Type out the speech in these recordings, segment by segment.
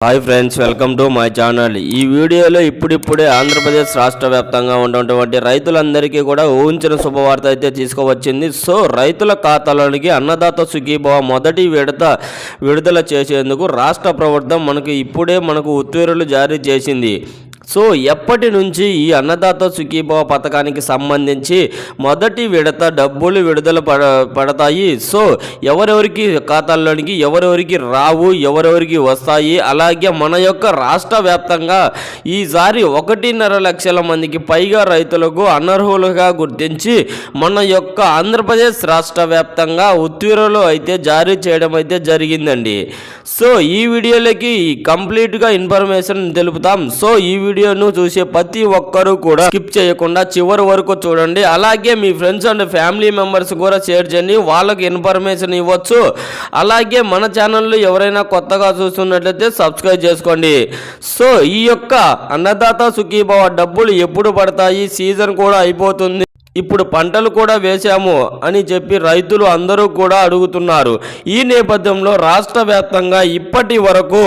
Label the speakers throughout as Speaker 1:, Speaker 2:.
Speaker 1: Hi friends welcome to my channel ఈ వీడియోలో ఇప్పుడిప్పుడే ఆంధ్రప్రదేశ్ రాష్ట్ర వ్యాప్తంగా ఉన్నటువంటి రైతులందరికీ కూడా ఊహించిన శుభవార్త అయితే తీసుకువచ్చింది. సో రైతుల ఖాతాలోనికి అన్నదాత సుఖీభవ మొదటి విడత విడుదల చేసేందుకు రాష్ట్ర ప్రభుత్వం మనకు ఇప్పుడే మనకు ఉత్తర్వులు జారీ చేసింది. సో ఎప్పటి నుంచి ఈ అన్నదాత సుఖీభవ పథకానికి సంబంధించి మొదటి విడత డబ్బులు విడుదల పడ పడతాయి? సో ఎవరెవరికి ఖాతాల్లోనికి ఎవరెవరికి రావు ఎవరెవరికి వస్తాయి? అలాగే మన యొక్క రాష్ట్ర వ్యాప్తంగా ఈసారి ఒకటిన్నర లక్షల మందికి పైగా రైతులకు అనర్హులుగా గుర్తించి మన యొక్క ఆంధ్రప్రదేశ్ రాష్ట్ర వ్యాప్తంగా ఉత్తీర్ణలు అయితే జారీ చేయడం అయితే జరిగిందండి. సో ఈ వీడియోలకి కంప్లీట్గా ఇన్ఫర్మేషన్ తెలుపుతాం. సో ఈ వీడియో వీడియోను చూసే ప్రతి ఒక్కరూ కూడా స్కిప్ చేయకుండా చివరి వరకు చూడండి. అలాగే మీ ఫ్రెండ్స్ అండ్ ఫ్యామిలీ మెంబర్స్ కూడా షేర్ చేయండి. వాళ్ళకి ఇన్ఫర్మేషన్ ఇవ్వచ్చు. అలాగే మన ఛానల్లో ఎవరైనా కొత్తగా చూస్తున్నట్లయితే సబ్స్క్రైబ్ చేసుకోండి. సో ఈ యొక్క అన్నదాత సుఖీభావ డబ్బులు ఎప్పుడు పడతాయి? సీజన్ కూడా అయిపోతుంది. ఇప్పుడు పంటలు కూడా వేశాము అని చెప్పి రైతులు అందరూ కూడా అడుగుతున్నారు. ఈ నేపథ్యంలో రాష్ట్ర వ్యాప్తంగా ఇప్పటి వరకు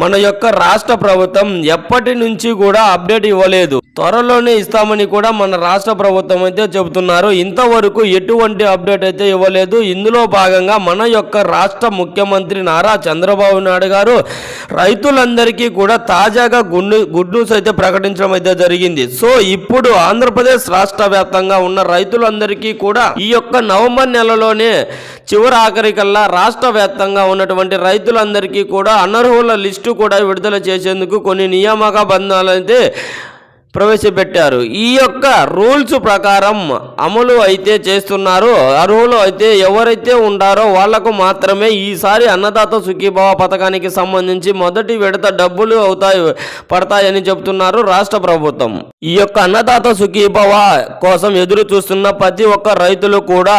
Speaker 1: మన యొక్క రాష్ట్ర ప్రభుత్వం ఎప్పటి నుంచి కూడా అప్డేట్ ఇవ్వలేదు. త్వరలోనే ఇస్తామని కూడా మన రాష్ట్ర ప్రభుత్వం అయితే చెబుతున్నారు. ఇంతవరకు ఎటువంటి అప్డేట్ అయితే ఇవ్వలేదు. ఇందులో భాగంగా మన యొక్క రాష్ట్ర ముఖ్యమంత్రి నారా చంద్రబాబు నాయుడు గారు రైతులందరికీ కూడా తాజాగా గుడ్ గుడ్ న్యూస్ అయితే ప్రకటించడం అయితే జరిగింది. సో ఇప్పుడు ఆంధ్రప్రదేశ్ రాష్ట్ర వ్యాప్తంగా ఉన్న రైతులందరికీ కూడా ఈ యొక్క నవంబర్ నెలలోనే చివరి ఆఖరికల్లా రాష్ట్ర వ్యాప్తంగా ఉన్నటువంటి రైతులందరికీ కూడా అనర్హుల లిస్టు కూడా విడుదల చేసేందుకు కొన్ని నియామక బంధాలు అయితే ప్రవేశపెట్టారు. ఈ యొక్క రూల్స్ ప్రకారం అమలు అయితే చేస్తున్నారు. అర్హులు అయితే ఎవరైతే ఉండారో వాళ్ళకు మాత్రమే ఈసారి అన్నదాత సుఖీభావ పథకానికి సంబంధించి మొదటి విడత డబ్బులు అవుతాయి పడతాయని చెబుతున్నారు రాష్ట్ర ప్రభుత్వం. ఈ యొక్క అన్నదాత సుఖీభవ కోసం ఎదురు చూస్తున్న ప్రతి ఒక్క రైతులు కూడా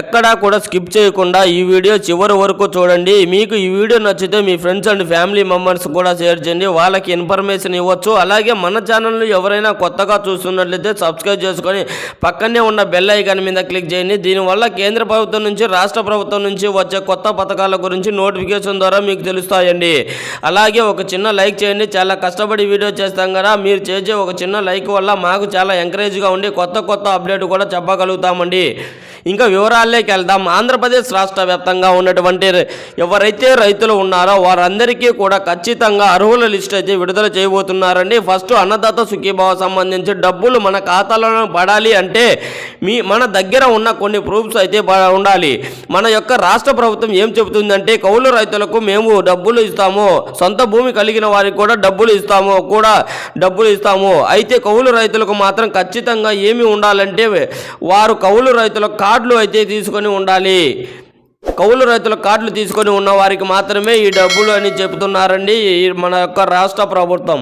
Speaker 1: ఎక్కడా కూడా స్కిప్ చేయకుండా ఈ వీడియో చివరి వరకు చూడండి. మీకు ఈ వీడియో నచ్చితే మీ ఫ్రెండ్స్ అండ్ ఫ్యామిలీ మెంబర్స్ కూడా షేర్ చేయండి. వాళ్ళకి ఇన్ఫర్మేషన్ ఇవ్వచ్చు. అలాగే మన ఛానల్ ఎవరైనా కొత్తగా చూస్తున్నట్లయితే సబ్స్క్రైబ్ చేసుకొని పక్కనే ఉన్న బెల్ ఐకాన్ మీద క్లిక్ చేయండి. దీనివల్ల కేంద్ర ప్రభుత్వం నుంచి రాష్ట్ర ప్రభుత్వం నుంచి వచ్చే కొత్త పథకాల గురించి నోటిఫికేషన్ ద్వారా మీకు తెలుస్తాయండి. అలాగే ఒక చిన్న లైక్ చేయండి. చాలా కష్టపడి వీడియో చేస్తాం కదా. మీరు చేసే ఒక చిన్న లైక్ వల్ల మాకు చాలా ఎంకరేజ్గా ఉండి కొత్త కొత్త అప్డేట్ కూడా చెప్పగలుగుతామండి. ఇంకా వివరాల్లోకి వెళ్దాం. ఆంధ్రప్రదేశ్ రాష్ట్ర వ్యాప్తంగా ఉన్నటువంటి ఎవరైతే రైతులు ఉన్నారో వారందరికీ కూడా ఖచ్చితంగా అర్హుల లిస్ట్ అయితే విడుదల చేయబోతున్నారండి. ఫస్ట్ అన్నదాత సుఖీభావ సంబంధించి డబ్బులు మన ఖాతాలో పడాలి అంటే మీ మన దగ్గర ఉన్న కొన్ని ప్రూఫ్స్ అయితే ఉండాలి. మన యొక్క రాష్ట్ర ప్రభుత్వం ఏం చెబుతుందంటే కౌలు రైతులకు మేము డబ్బులు ఇస్తాము. సొంత భూమి కలిగిన వారికి కూడా డబ్బులు ఇస్తాము కూడా డబ్బులు ఇస్తాము. అయితే కౌలు రైతులకు మాత్రం ఖచ్చితంగా ఏమి ఉండాలంటే వారు కౌలు రైతులకు కార్డులు అయితే తీసుకొని ఉండాలి. కౌలు రైతుల కార్డులు తీసుకొని ఉన్న వారికి మాత్రమే ఈ డబ్బులు అని చెబుతున్నారండి ఈ మన యొక్క రాష్ట్ర ప్రభుత్వం.